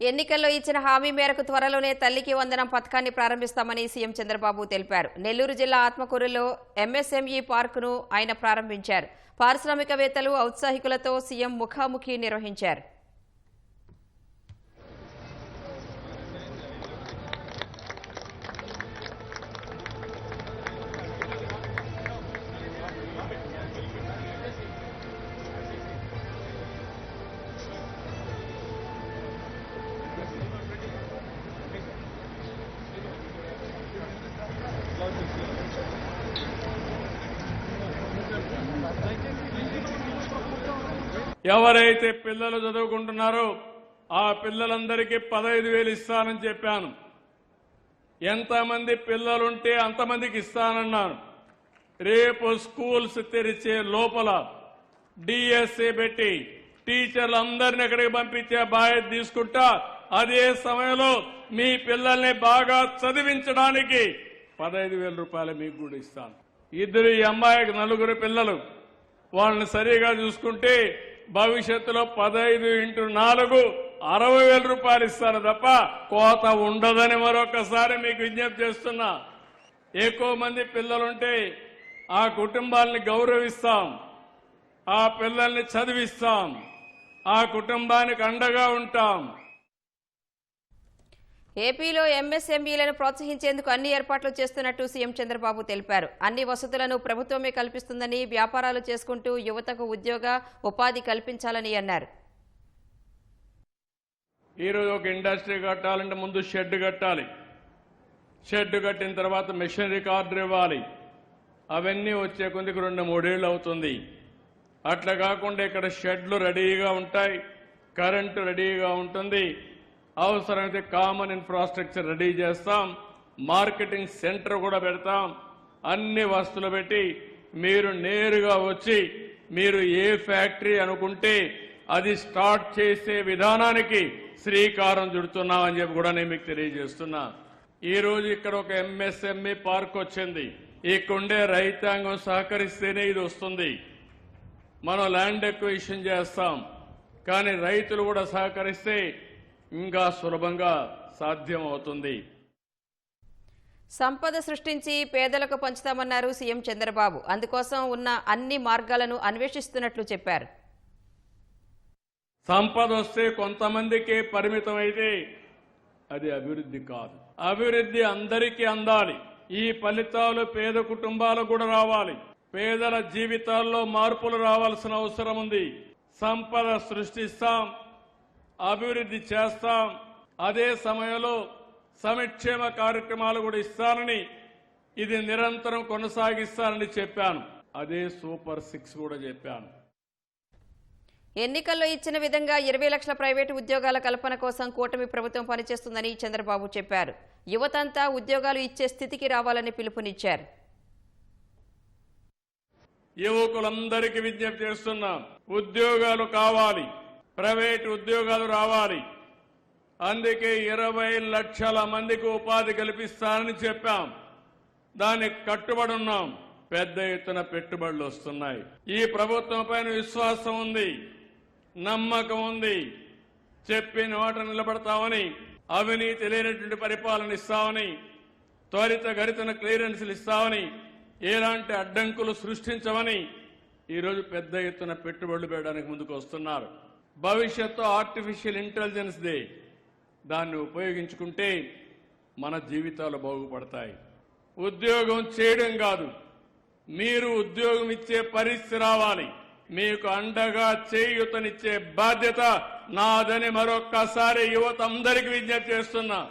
ఎన్నికల్లో ఇచ్చిన హామీ మేరకు త్వరలోనే తల్లికి వందనం పథకాన్ని ప్రారంభిస్తామని సీఎం చంద్రబాబు తెలిపారు. నెల్లూరు జిల్లా ఆత్మకూరులో ఎంఎస్ఎంఈ పార్కును ఆయన ప్రారంభించారు. పారిశ్రామికవేత్తలు ఔత్సాహికులతో సీఎం ముఖాముఖి నిర్వహించారు. ఎవరైతే పిల్లలు చదువుకుంటున్నారో ఆ పిల్లలందరికీ పదహైదు వేలు ఇస్తానని చెప్పాను. ఎంతమంది పిల్లలుంటే అంతమందికి ఇస్తానన్నాను. రేపు స్కూల్స్ తెరిచే లోపల డిఎస్సి పెట్టి టీచర్లందరిని ఎక్కడికి పంపించే బాధ్యత తీసుకుంటా అదే సమయంలో మీ పిల్లల్ని బాగా చదివించడానికి పదహైదు వేల రూపాయలు మీకు కూడా ఇస్తాను. ఇద్దరు ఈ అమ్మాయికి నలుగురు పిల్లలు. వాళ్ళని సరిగా చూసుకుంటే భవిష్యత్తులో పదహైదు ఇంటూ నాలుగు అరవై వేల రూపాయలు ఇస్తాను తప్ప కోత ఉండదని మరొకసారి మీకు విజ్ఞప్తి చేస్తున్నా. ఎక్కువ మంది పిల్లలుంటే ఆ కుటుంబాలని గౌరవిస్తాం. ఆ పిల్లల్ని చదివిస్తాం. ఆ కుటుంబానికి అండగా ఉంటాం. ఏపీలో ఎంఎస్ఎంఈలను ప్రోత్సహించేందుకు అన్ని ఏర్పాట్లు చేస్తున్నట్టు సీఎం చంద్రబాబు తెలిపారు. అన్ని వసతులను ప్రభుత్వమే కల్పిస్తుందని వ్యాపారాలు చేసుకుంటూ యువతకు ఉద్యోగ ఉపాధి కల్పించాలని అన్నారు. ఈరోజు ఒక ఇండస్ట్రీ కట్టాలంటే ముందు షెడ్ కట్టాలి. షెడ్ కట్టిన తర్వాత మెషినరీ కార్డు ఇవ్వాలి. అవన్నీ వచ్చే కొద్దికి రెండు మూడేళ్ళు అవుతుంది. అట్లా కాకుండా ఇక్కడ షెడ్లు రెడీగా ఉంటాయి. కరెంటు రెడీగా ఉంటుంది. అవసరమైతే కామన్ ఇన్ఫ్రాస్ట్రక్చర్ రెడీ చేస్తాం. మార్కెటింగ్ సెంటర్ కూడా పెడతాం. అన్ని వస్తువులు పెట్టి మీరు నేరుగా వచ్చి మీరు ఏ ఫ్యాక్టరీ అనుకుంటే అది స్టార్ట్ చేసే విధానానికి శ్రీకారం చుడుతున్నామని చెప్పి కూడా నేను మీకు తెలియజేస్తున్నా. ఈరోజు ఇక్కడ ఒక ఎంఎస్ఎంఈ పార్క్ వచ్చింది. ఇక్కడుండే రైతాంగం సహకరిస్తేనే ఇది వస్తుంది. మనం ల్యాండ్ ఎక్వేషన్ చేస్తాం. కానీ రైతులు కూడా సహకరిస్తే ఇంకా సులభంగా సాధ్యం అవుతుంది సంపద సృష్టించి పేదలకు పంచుతామన్నారు సీఎం చంద్రబాబు. అందుకోసం ఉన్న అన్ని మార్గాలను అన్వేషిస్తున్నట్లు చెప్పారు. సంపద వస్తే కొంతమందికే పరిమితం అయితే అది అభివృద్ధి కాదు. అభివృద్ధి అందరికీ అందాలి. ఈ ఫలితాలు పేద కుటుంబాలకు కూడా రావాలి. పేదల జీవితాల్లో మార్పులు రావాల్సిన అవసరం ఉంది. సంపద సృష్టిస్తాం. అభివృద్ధి చేస్తాం. అదే సమయంలో సంక్షేమ కార్యక్రమాలు కూడా ఇస్తానని ఇది నిరంతరం కొనసాగిస్తానని చెప్పాను. అదే సూపర్ సిక్స్ కూడా చెప్పాను. ఎన్నికల్లో ఇచ్చిన విధంగా ఇరవై లక్షల ప్రైవేటు ఉద్యోగాల కల్పన కోసం కూటమి ప్రభుత్వం పనిచేస్తుందని చంద్రబాబు చెప్పారు. యువతంతా ఉద్యోగాలు ఇచ్చే స్థితికి రావాలని పిలుపునిచ్చారు. యువకులందరికీ విజ్ఞప్తి చేస్తున్నాం. ఉద్యోగాలు కావాలి. ప్రైవేట్ ఉద్యోగాలు రావాలి. అందుకే ఇరవై లక్షల మందికి ఉపాధి కల్పిస్తానని చెప్పాం. దానికి కట్టుబడి ఉన్నాం. పెద్ద ఎత్తున పెట్టుబడులు వస్తున్నాయి. ఈ ప్రభుత్వం పైన విశ్వాసం ఉంది. నమ్మకం ఉంది. చెప్పిన మాట నిలబడతామని అవినీతి లేనటువంటి పరిపాలన ఇస్తామని త్వరిత గరితన క్లియరెన్సులు ఇస్తామని ఎలాంటి అడ్డంకులు సృష్టించమని ఈరోజు పెద్ద ఎత్తున పెట్టుబడులు పెట్టడానికి ముందుకు వస్తున్నారు. భవిష్యత్తు ఆర్టిఫిషియల్ ఇంటెలిజెన్స్ దే దాన్ని ఉపయోగించుకుంటే మన జీవితాలు బాగుపడతాయి. ఉద్యోగం చేయడం కాదు. మీరు ఉద్యోగం ఇచ్చే పరిస్థితి రావాలి. మీకు అండగా చేయూతనిచ్చే బాధ్యత నాదని మరొక్కసారి యువత అందరికీ విజ్ఞప్తి చేస్తున్నా.